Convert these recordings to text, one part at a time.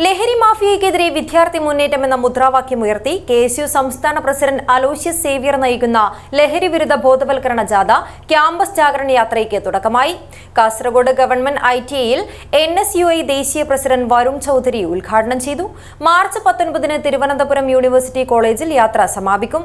ലഹരി മാഫിയക്കെതിരെ വിദ്യാർത്ഥി മുന്നേറ്റം എന്ന മുദ്രാവാക്യം ഉയർത്തി കെ എസ് യു സംസ്ഥാന പ്രസിഡന്റ് അലോഷ്യസ് സേവ്യർ നയിക്കുന്ന ലഹരി വിരുദ്ധ ബോധവൽക്കരണ ജാഥ ക്യാമ്പസ് ജാഗരണ യാത്രയ്ക്ക് തുടക്കമായി. കാസർഗോഡ് ഗവൺമെന്റ് ഐ ടി ഐയിൽ എൻ എസ് യു ഐ ദേശീയ പ്രസിഡന്റ് വരുൺ ചൌധരി ഉദ്ഘാടനം ചെയ്തു. മാർച്ച് പത്തൊൻപതിന് തിരുവനന്തപുരം യൂണിവേഴ്സിറ്റി കോളേജിൽ യാത്ര സമാപിക്കും.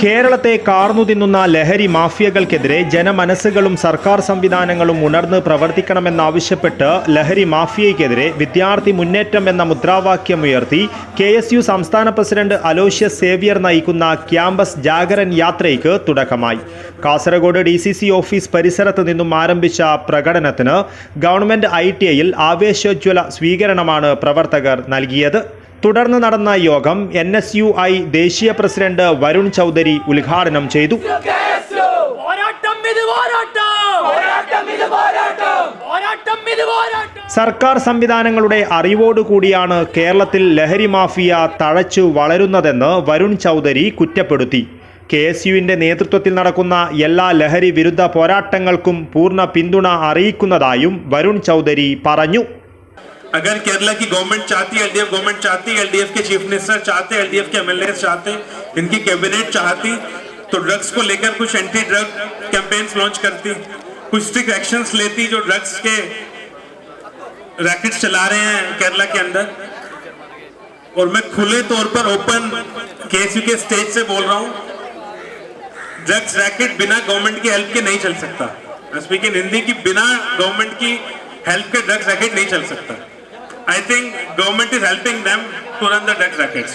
കേരളത്തെ കാർന്നു തിന്നുന്ന ലഹരി മാഫിയകൾക്കെതിരെ ജനമനസ്സുകളും സർക്കാർ സംവിധാനങ്ങളും ഉണർന്ന് പ്രവർത്തിക്കണമെന്നാവശ്യപ്പെട്ട് ലഹരി മാഫിയയ്ക്കെതിരെ വിദ്യാർത്ഥി മുന്നേറ്റം എന്ന മുദ്രാവാക്യമുയർത്തി കെ എസ് യു സംസ്ഥാന പ്രസിഡന്റ് അലോഷ്യസ് സേവ്യർ നയിക്കുന്ന ക്യാമ്പസ് ജാഗരൻ യാത്രയ്ക്ക് തുടക്കമായി. Kasaragod D C C office പരിസരത്ത് നിന്നും ആരംഭിച്ച പ്രകടനത്തിന് ഗവൺമെന്റ് ഐ ടി ഐയിൽ ആവേശോജ്വല സ്വീകരണമാണ് പ്രവർത്തകർ നൽകിയത്. തുടർന്ന് നടന്ന യോഗം എൻ എസ് യു ഐ ദേശീയ പ്രസിഡന്റ് വരുൺ ചൗധരി ഉദ്ഘാടനം ചെയ്തു. സർക്കാർ സംവിധാനങ്ങളുടെ അറിവോടുകൂടിയാണ് കേരളത്തിൽ ലഹരി മാഫിയ തഴച്ചു വളരുന്നതെന്ന് വരുൺ ചൗധരി കുറ്റപ്പെടുത്തി. കെ എസ് യുവിന്റെ നേതൃത്വത്തിൽ നടക്കുന്ന എല്ലാ ലഹരി വിരുദ്ധ പോരാട്ടങ്ങൾക്കും പൂർണ പിന്തുണ അറിയിക്കുന്നതായും വരുൺ ചൗധരി പറഞ്ഞു. अगर केरला की गवर्नमेंट चाहती एलडीएफ गवर्नमेंट चाहती एलडीएफ के चीफ मिनिस्टर चाहते एलडीएफ के एमएलए चाहते इनकी कैबिनेट चाहती तो ड्रग्स को लेकर कुछ एंटी ड्रग कैंपेन्स लॉन्च करती, कुछ स्ट्रिक्ट एक्शन लेती जो ड्रग्स के रैकेट्स चला रहे हैं केरला के अंदर। और मैं खुले तौर पर ओपन केएसयू के स्टेज से बोल रहा हूँ ड्रग्स रैकेट बिना गवर्नमेंट की हेल्प के नहीं चल सकता। स्पीक इन हिंदी की बिना गवर्नमेंट की हेल्प के ड्रग्स रैकेट नहीं चल सकता। I think government is helping them to run the debt rackets.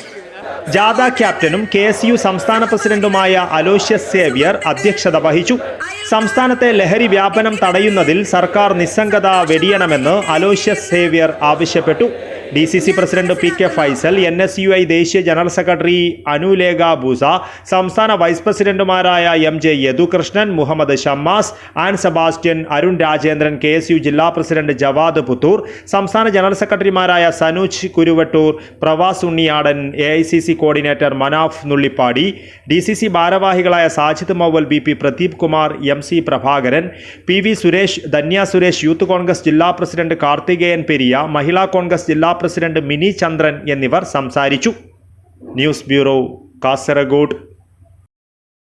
ജാഥ ക്യാപ്റ്റനും കെ എസ് യു സംസ്ഥാന പ്രസിഡന്റുമായ അലോഷ്യസ് സേവ്യർ അധ്യക്ഷത വഹിച്ചു സംസ്ഥാനത്തെ ലഹരി വ്യാപനം തടയുന്നതിൽ സർക്കാർ നിസ്സംഗത വെടിയണമെന്ന് അലോഷ്യസ് സേവ്യർ ആവശ്യപ്പെട്ടു D C C president P K Faisal N S U I ദേശീയ ജനറൽ സെക്രട്ടറി അനുലേഖ ബൂസ സംസ്ഥാന വൈസ് പ്രസിഡന്റുമാരായ M J Yadukrishnan Muhammad Shammas Ann Sebastian Arun Rajendran K S U ജില്ലാ പ്രസിഡന്റ് ജവാദ് പുത്തൂർ സംസ്ഥാന ജനറൽ സെക്രട്ടറിമാരായ Sanooj Kuruvattoor Pravas Unniyadan A I C C coordinator Manaf Nullippadi D C C ഭാരവാഹികളായ Sajid Mauval B P Pradeep Kumar M C Prabhakaran P V Suresh Dhanya Suresh youth Congress ജില്ലാ president Karthikeyan Periya Mahila Congress ജില്ലാ president Mini Chandran എന്നിവർ സംസാരിച്ചു. News bureau Kasaragod.